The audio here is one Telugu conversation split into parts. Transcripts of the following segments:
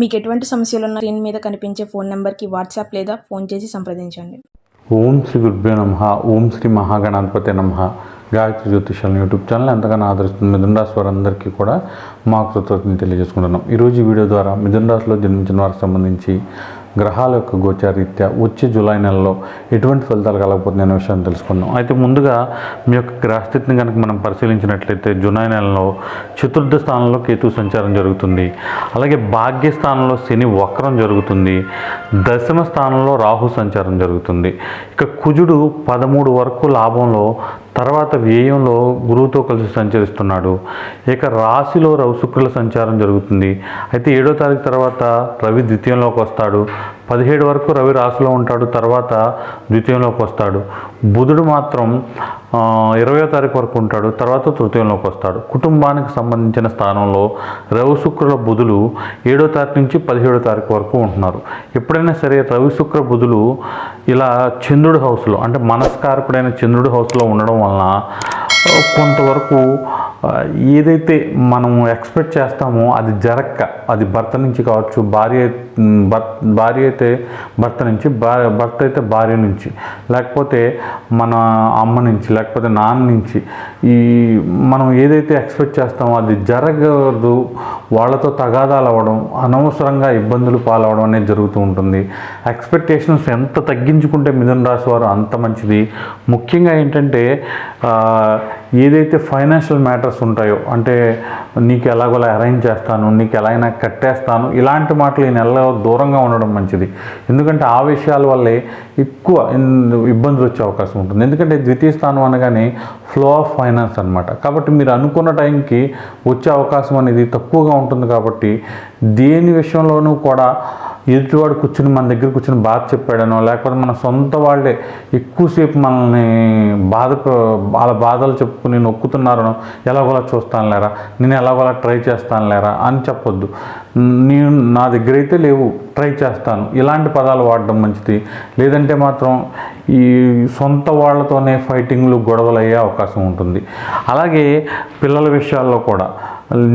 మీకు ఎటువంటి సమస్యలు ఉన్న స్క్రీన్ మీద కనిపించే ఫోన్ నెంబర్కి వాట్సాప్ లేదా ఫోన్ చేసి సంప్రదించండి. ఓం శ్రీ గురుభ్యో నమ ఓం శ్రీ మహాగణాధిపతి నమ. గాయత్రి జ్యోతిషాలను యూట్యూబ్ ఛానల్ ఎంతగానో ఆదరిస్తుంది మిథున రాశి వారందరికీ కూడా మా కృతజ్ఞతలు తెలియజేసుకుంటున్నాం. ఈరోజు ఈ వీడియో ద్వారా మిథున రాశిలో జన్మించిన వారికి సంబంధించి గ్రహాల యొక్క గోచారీత్యా వచ్చే జూలై నెలలో ఎటువంటి ఫలితాలు కలగకపోతుంది అనే విషయాన్ని తెలుసుకుందాం. అయితే ముందుగా మీ యొక్క గ్రహస్థితిని కనుక మనం పరిశీలించినట్లయితే జూలై నెలలో చతుర్థ స్థానంలో కేతు సంచారం జరుగుతుంది. అలాగే భాగ్యస్థానంలో శని వక్రం జరుగుతుంది. దశమ స్థానంలో రాహు సంచారం జరుగుతుంది. ఇక కుజుడు పదమూడు వరకు లాభంలో తర్వాత వ్యయంలో గురువుతో కలిసి సంచరిస్తున్నాడు. ఇక రాశిలో రవి శుక్రుల సంచారం జరుగుతుంది. అయితే ఏడో తారీఖు తర్వాత రవి ద్వితీయంలోకి వస్తాడు. పదిహేడు వరకు రవి రాశిలో ఉంటాడు తర్వాత ద్వితీయంలోకి వస్తాడు. బుధుడు మాత్రం ఇరవయో తారీఖు వరకు ఉంటాడు తర్వాత తృతీయంలోకి వస్తాడు. కుటుంబానికి సంబంధించిన స్థానంలో రవి శుక్రుల బుధులు ఏడో తారీఖు నుంచి పదిహేడో తారీఖు వరకు ఉంటున్నారు. ఎప్పుడైనా సరే రవి శుక్ర బుధులు ఇలా చంద్రుడి హౌస్లో అంటే మనస్కారకుడైన చంద్రుడి హౌస్లో ఉండడం వలన కొంతవరకు ఏదైతే మనం ఎక్స్పెక్ట్ చేస్తామో అది జరక్క అది భర్త నుంచి కావచ్చు భార్య భర్త భార్య అయితే భర్త నుంచి భర్త అయితే భార్య నుంచి లేకపోతే మన అమ్మ నుంచి లేకపోతే నాన్న నుంచి ఈ మనం ఏదైతే ఎక్స్పెక్ట్ చేస్తామో అది జరగదు వాళ్ళతో తగాదాలు అవ్వడం అనవసరంగా ఇబ్బందులు పాలవడం అనేది జరుగుతూ ఉంటుంది. ఎక్స్పెక్టేషన్స్ ఎంత తగ్గించుకుంటే మిథున రాశి వారు అంత మంచిది. ముఖ్యంగా ఏంటంటే ఏదైతే ఫైనాన్షియల్ మ్యాటర్స్ ఉంటాయో అంటే నీకు ఎలాగోలా అరేంజ్ చేస్తాను నీకు ఎలా అయినా కట్టేస్తాను ఇలాంటి మాటలు ఈ నెలలో దూరంగా ఉండడం మంచిది. ఎందుకంటే ఆ విషయాల వల్లే ఎక్కువ ఇబ్బందులు వచ్చే అవకాశం ఉంటుంది. ఎందుకంటే ద్వితీయ స్థానం అనగానే ఫ్లో ఆఫ్ ఫైనాన్స్ అనమాట కాబట్టి మీరు అనుకున్న టైంకి వచ్చే అవకాశం అనేది తక్కువగా ఉంటుంది కాబట్టి దేని విషయంలోనూ కూడా ఎదుటివాడు కూర్చుని మన దగ్గర కూర్చుని బాధ చెప్పాడనో లేకపోతే మన సొంత వాళ్ళే ఎక్కువసేపు మనల్ని బాధ వాళ్ళ బాధలు చెప్పుకుని నొక్కుతున్నారనో ఎలాగోలా చూస్తాను లేరా? నేను ఎలాగోలా ట్రై చేస్తాను లేరా? అని చెప్పొద్దు. నేను నా దగ్గర అయితే లేవు ట్రై చేస్తాను. ఇలాంటి పదాలు వాడడం మంచిది. లేదంటే మాత్రం ఈ సొంత వాళ్ళతోనే ఫైటింగ్లు గొడవలు అయ్యే అవకాశం ఉంటుంది. అలాగే పిల్లల విషయాల్లో కూడా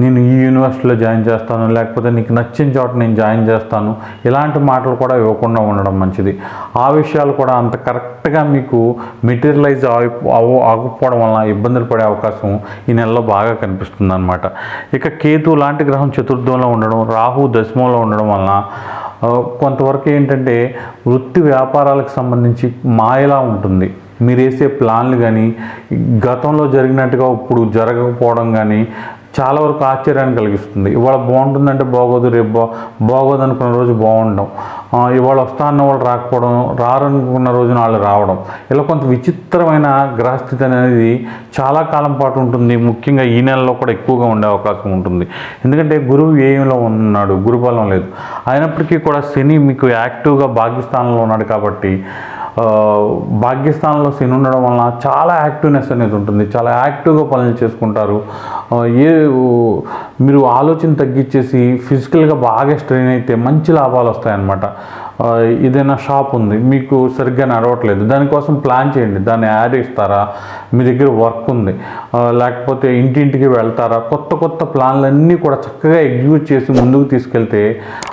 నేను ఈ యూనివర్సిటీలో జాయిన్ చేస్తాను లేకపోతే నీకు నచ్చిన చోట నేను జాయిన్ చేస్తాను ఇలాంటి మాటలు కూడా ఇవ్వకుండా ఉండడం మంచిది. ఆ విషయాలు కూడా అంత కరెక్ట్గా మీకు మెటీరియలైజ్ అవు అవ్వకపోవడం వలన ఇబ్బందులు పడే అవకాశం ఈ నెలలో బాగా కనిపిస్తుంది అనమాట ఇక కేతు లాంటి గ్రహం చతుర్థంలో ఉండడం రాహు దశమంలో ఉండడం వలన కొంతవరకు ఏంటంటే వృత్తి వ్యాపారాలకు సంబంధించి మాయలా ఉంటుంది. మీరు వేసే ప్లాన్లు కానీ గతంలో జరిగినట్టుగా ఇప్పుడు జరగకపోవడం కానీ చాలా వరకు ఆశ్చర్యాన్ని కలిగిస్తుంది. ఇవాళ బాగుంటుందంటే బాగోదు రేపు బా బాగోదు అనుకున్న రోజు బాగుండడం. ఇవాళ వస్తా అన్న వాళ్ళు రాకపోవడం రారనుకున్న రోజున వాళ్ళు రావడం. ఇలా కొంత విచిత్రమైన గ్రహస్థితి అనేది చాలా కాలం పాటు ఉంటుంది. ముఖ్యంగా ఈ నెలలో కూడా ఎక్కువగా ఉండే అవకాశం ఉంటుంది. ఎందుకంటే గురువు వ్యయంలో ఉన్నాడు గురుబలం లేదు. అయినప్పటికీ కూడా శని మీకు యాక్టివ్గా భాగ్యస్థానంలో ఉన్నాడు కాబట్టి భాగ్యస్థానంలో శని ఉండడం వలన చాలా యాక్టివ్నెస్ అనేది ఉంటుంది. చాలా యాక్టివ్గా పనులు చేసుకుంటారు. ఏ మీరు ఆలోచన తగ్గించేసి ఫిజికల్గా బాగా స్ట్రెయిన్ అయితే మంచి లాభాలు వస్తాయన్నమాట. ఏదైనా షాప్ ఉంది మీకు సరిగ్గా నడవట్లేదు దానికోసం ప్లాన్ చేయండి దాన్ని యాడ్ ఇస్తారా మీ దగ్గర వర్క్ ఉంది లేకపోతే ఇంటింటికి వెళ్తారా కొత్త కొత్త ప్లాన్లన్నీ కూడా చక్కగా ఎగ్జిక్యూట్ చేసి ముందుకు తీసుకెళ్తే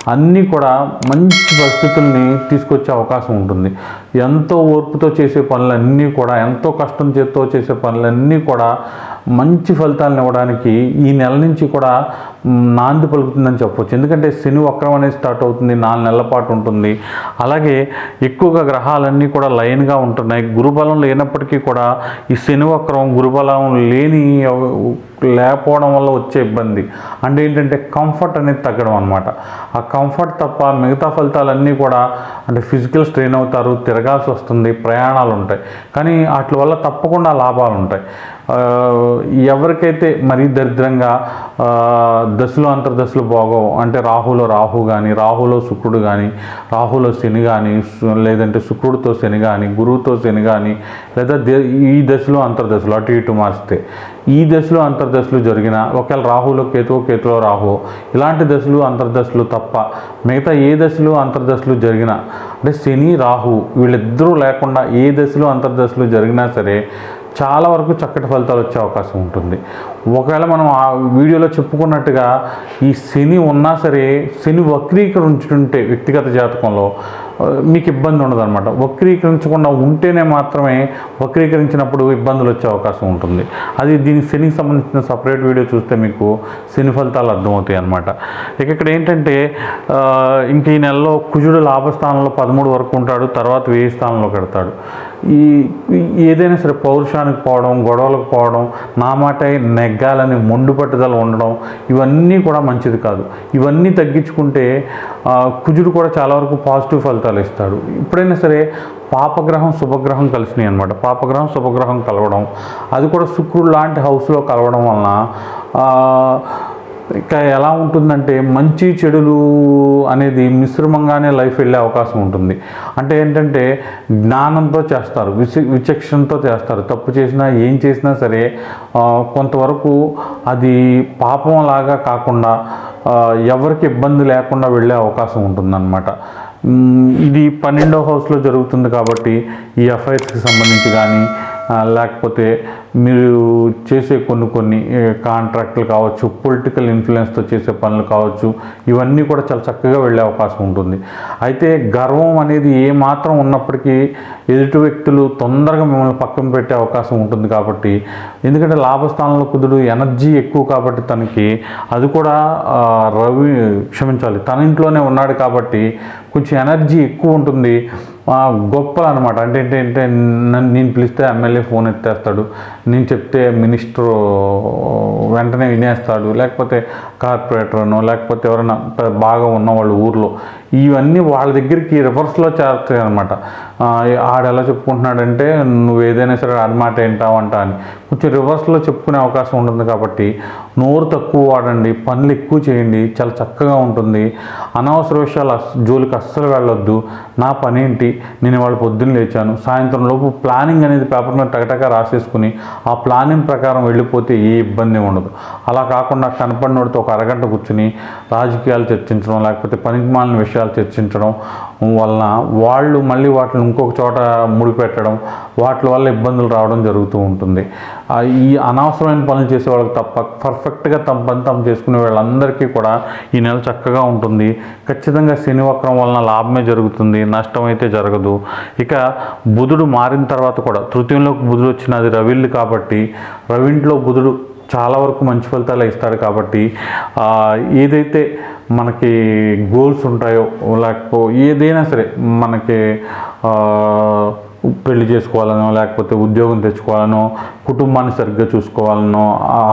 అన్నీ కూడా మంచి పరిస్థితుల్ని తీసుకొచ్చే అవకాశం ఉంటుంది. ఎంతో ఓర్పుతో చేసే పనులన్నీ కూడా ఎంతో కష్టం చేత్తో చేసే పనులన్నీ కూడా మంచి ఫలితాలను ఇవ్వడానికి ఈ నెల నుంచి కూడా నాంది పలుకుతుందని చెప్పవచ్చు ఎందుకంటే శని వక్రం అనేది స్టార్ట్ అవుతుంది నాలుగు నెలల పాటు ఉంటుంది. అలాగే ఎక్కువగా గ్రహాలన్నీ కూడా లైన్గా ఉంటున్నాయి. గురుబలం లేనప్పటికీ కూడా ఈ శని వక్రం గురుబలం లేని లేకపోవడం వల్ల వచ్చే ఇబ్బంది. అంటే ఏంటంటే కంఫర్ట్ అనేది తగ్గడం అనమాట ఆ కంఫర్ట్ తప్ప మిగతా ఫలితాలన్నీ కూడా అంటే ఫిజికల్ స్ట్రెయిన్ అవుతారు తిరగాల్సి వస్తుంది ప్రయాణాలు ఉంటాయి. కానీ వాటి వల్ల తప్పకుండా లాభాలు ఉంటాయి. ఎవరికైతే మరీ దరిద్రంగా దశలు అంతర్దశలు బాగోవు అంటే రాహులో రాహు కానీ రాహులో శుక్రుడు కానీ రాహులో శని కానీ లేదంటే శుక్రుడితో శని కానీ గురువుతో శని కానీ లేదా దే- ఈ దశలో అంతర్దశలు అటు ఇటు మారిస్తే ఈ దశలో అంతర్దశలు జరిగిన ఒకవేళ రాహులో కేతువు కేతులో రాహు ఇలాంటి దశలు అంతర్దశలు తప్ప మిగతా ఏ దశలు అంతర్దశలు జరిగినా అంటే శని రాహు వీళ్ళిద్దరూ లేకుండా ఏ దశలో అంతర్దశలు జరిగినా సరే చాలా వరకు చక్కటి ఫలితాలు వచ్చే అవకాశం ఉంటుంది. ఒకవేళ మనం ఆ వీడియోలో చెప్పుకున్నట్టుగా ఈ శని ఉన్నా సరే శని వక్రీకరించుంటే వ్యక్తిగత జాతకంలో మీకు ఇబ్బంది ఉండదు అనమాట వక్రీకరించకుండా ఉంటేనే మాత్రమే వక్రీకరించినప్పుడు ఇబ్బందులు వచ్చే అవకాశం ఉంటుంది. అది దీనికి శనికి సంబంధించిన సపరేట్ వీడియో చూస్తే మీకు శని ఫలితాలు అర్థమవుతాయి అనమాట ఇక ఇక్కడ ఏంటంటే ఇంక ఈ నెలలో కుజుడు లాభస్థానంలో పదమూడు వరకు ఉంటాడు తర్వాత వెయ్యి స్థానంలో పెడతాడు ఈ ఏదైనా సరే పౌరుషానికి పోవడం గొడవలకు పోవడం నా మాట నెగ్గాలని మొండు పట్టుదల ఉండడం ఇవన్నీ కూడా మంచిది కాదు. ఇవన్నీ తగ్గించుకుంటే కుజుడు కూడా చాలా వరకు పాజిటివ్ ఫలితాలు ఇస్తాడు. ఎప్పుడైనా సరే పాపగ్రహం శుభగ్రహం కలిసినాయి అనమాట పాపగ్రహం శుభగ్రహం కలవడం అది కూడా శుక్రుడు లాంటి హౌస్లో కలవడం వలన ఇక ఎలా ఉంటుందంటే మంచి చెడులు అనేది మిశ్రమంగానే లైఫ్ వెళ్ళే అవకాశం ఉంటుంది. అంటే ఏంటంటే జ్ఞానంతో చేస్తారు విచ విచక్షణతో చేస్తారు. తప్పు చేసినా ఏం చేసినా సరే కొంతవరకు అది పాపం లాగా కాకుండా ఎవరికి ఇబ్బంది లేకుండా వెళ్ళే అవకాశం ఉంటుందన్నమాట. ఇది పన్నెండో హౌస్లో జరుగుతుంది కాబట్టి ఈ అఫైర్స్కి సంబంధించి కానీ లేకపోతే మీరు చేసే కొన్ని కొన్ని కాంట్రాక్ట్లు కాంట్రాక్టులు కావచ్చు పొలిటికల్ ఇన్ఫ్లుయెన్స్తో చేసే పనులు కావచ్చు ఇవన్నీ కూడా చాలా చక్కగా వెళ్ళే అవకాశం ఉంటుంది. అయితే గర్వం అనేది ఏ మాత్రం ఉన్నప్పటికీ ఎదుటి వ్యక్తులు తొందరగా మిమ్మల్ని పక్కన పెట్టే అవకాశం ఉంటుంది కాబట్టి ఎందుకంటే లాభస్థానంలో కుదుడు ఎనర్జీ ఎక్కువ కాబట్టి తనకి అది కూడా రవి క్షమించాలి. తన ఇంట్లోనే ఉన్నాడు కాబట్టి కొంచెం ఎనర్జీ ఎక్కువ ఉంటుంది. గొప్పలు అనమాట అంటే ఏంటంటే నన్ను నేను పిలిస్తే ఎమ్మెల్యే ఫోన్ ఎత్తేస్తాడు. నేను చెప్తే మినిస్టర్ వెంటనే వినేస్తాడు. లేకపోతే కార్పొరేటర్నో లేకపోతే ఎవరైనా బాగా బాగా ఉన్నవాళ్ళు ఊర్లో ఇవన్నీ వాళ్ళ దగ్గరికి రివర్స్లో చేరుతాయి అనమాట ఆడు ఎలా చెప్పుకుంటున్నాడంటే నువ్వు ఏదైనా సరే ఆడి మాట ఏంటావంట అని. కొంచెం రివర్స్లో చెప్పుకునే అవకాశం ఉంటుంది కాబట్టి నోరు తక్కువ వాడండి పనులు ఎక్కువ చేయండి చాలా చక్కగా ఉంటుంది. అనవసర విషయాలు అస్ జోలికి అస్సలు వెళ్ళొద్దు. నా పని ఏంటి? నేను ఇవాళ పొద్దున్న లేచాను. సాయంత్రం లోపు ప్లానింగ్ అనేది పేపర్ మీద టకటక రాసేసుకుని ఆ ప్లానింగ్ ప్రకారం వెళ్ళిపోతే ఏ ఇబ్బంది ఉండదు. అలా కాకుండా కనపడినోడితో ఒక అరగంట కూర్చుని రాజకీయాలు చర్చించడం లేకపోతే పనికి మాలిన విషయాలు చర్చించడం వలన వాళ్ళు మళ్ళీ వాటిని ఇంకొక చోట ముడిపెట్టడం వాటి వల్ల ఇబ్బందులు రావడం జరుగుతూ ఉంటుంది. ఈ అనవసరమైన పనులు చేసే వాళ్ళకి తప్ప పర్ఫెక్ట్గా తమ పని తాము చేసుకునే వాళ్ళందరికీ కూడా ఈ నెల చక్కగా ఉంటుంది. ఖచ్చితంగా శని వక్రం వలన లాభమే జరుగుతుంది నష్టం అయితే జరగదు. ఇక బుధుడు మారిన తర్వాత కూడా తృతీయంలోకి బుధుడు వచ్చినది రవిళ్ళు కాబట్టి రవింట్లో బుధుడు చాలా వరకు మంచి ఫలితాలు ఇస్తాడు కాబట్టి ఏదైతే మనకి గోల్స్ ఉంటాయో లేకపో ఏదైనా సరే మనకి పెళ్ళి చేసుకోవాలనో లేకపోతే ఉద్యోగం తెచ్చుకోవాలనో కుటుంబాన్ని సరిగ్గా చూసుకోవాలనో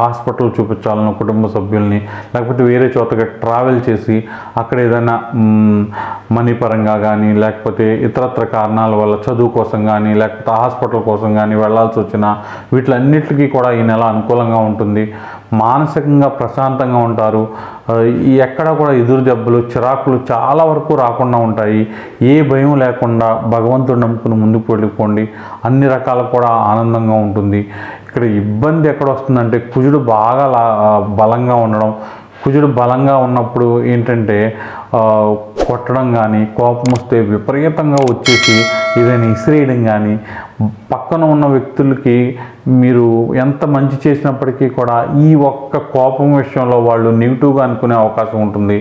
హాస్పిటల్ చూపించాలనో కుటుంబ సభ్యుల్ని లేకపోతే వేరే చోటకి ట్రావెల్ చేసి అక్కడ ఏదైనా మనీ పరంగా కానీ లేకపోతే ఇతరత్ర కారణాల వల్ల చదువు కోసం కానీ లేకపోతే హాస్పిటల్ కోసం కానీ వెళ్ళాల్సి వచ్చిన వీటిలన్నిటికీ కూడా ఈ నెల అనుకూలంగా ఉంటుంది. మానసికంగా ప్రశాంతంగా ఉంటారు. ఎక్కడ కూడా ఎదురు దెబ్బలు చిరాకులు చాలా వరకు రాకుండా ఉంటాయి. ఏ భయం లేకుండా భగవంతుడు నమ్ముకుని ముందుకు వెళ్ళిపోండి. అన్ని రకాల కూడా ఆనందంగా ఉంటుంది. ఇక్కడ ఇబ్బంది ఎక్కడ వస్తుందంటే కుజుడు బాగా లా- బలంగా ఉండడం. కుజుడు బలంగా ఉన్నప్పుడు ఏంటంటే కొట్టడం కానీ కోపం వస్తే విపరీతంగా వచ్చేసి ఏదైనా ఇసిరేయడం కానీ పక్కన ఉన్న వ్యక్తులకి మీరు ఎంత మంచి చేసినప్పటికీ కూడా ఈ ఒక్క కోపం విషయంలో వాళ్ళు నెగిటివ్గా అనుకునే అవకాశం ఉంటుంది.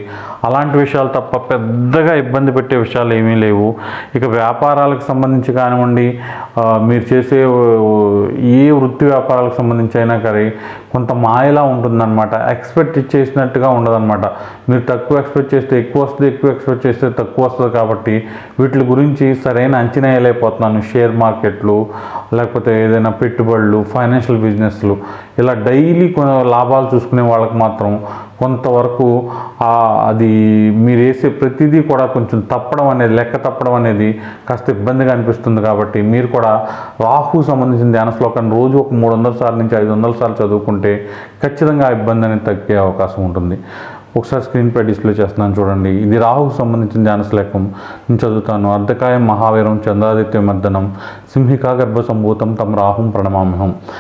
అలాంటి విషయాలు తప్ప పెద్దగా ఇబ్బంది పెట్టే విషయాలు ఏమీ లేవు. ఇక వ్యాపారాలకు సంబంధించి కానివ్వండి మీరు చేసే ఏ వృత్తి వ్యాపారాలకు సంబంధించి అయినా కానీ కొంత మాయలా ఉంటుందన్నమాట. ఎక్స్పెక్ట్ చేసినట్టుగా ఉండదన్నమాట. మీరు తక్కువ ఎక్స్పెక్ట్ చేస్తే ఎక్కువ వస్తుంది ఎక్కువ ఎక్స్పెక్ట్ చేస్తే తక్కువ వస్తుంది కాబట్టి వీటి గురించి సరైన అంచనా వేయలేకపోతున్నాను. షేర్ మార్కెట్లు లేకపోతే ఏదైనా పెట్టుబడులు ఫైనాన్షియల్ బిజినెస్లు ఇలా డైలీ కొ లాభాలు చూసుకునే వాళ్ళకి మాత్రం కొంతవరకు అది మీరు వేసే ప్రతిదీ కూడా కొంచెం తప్పడం అనేది లెక్క తప్పడం అనేది కాస్త ఇబ్బందిగా అనిపిస్తుంది కాబట్టి మీరు కూడా రాహు సంబంధించిన ధ్యాన శ్లోకాన్ని రోజు ఒక మూడు వందల సార్లు నుంచి ఐదు వందల సార్లు చదువుకుంటే ఖచ్చితంగా ఆ ఇబ్బంది అనేది తగ్గే అవకాశం ఉంటుంది. ఒకసారి స్క్రీన్పై డిస్ప్లే చేస్తున్నాను చూడండి. ఇది రాహుకు సంబంధించిన ధ్యాన శ్లోకం. నేను చదువుతాను. అర్ధకాయం మహావీరం చంద్రాదిత్య మర్దనం సింహికా గర్భ సంభూతం తమ రాహుం ప్రణమామ్యహం.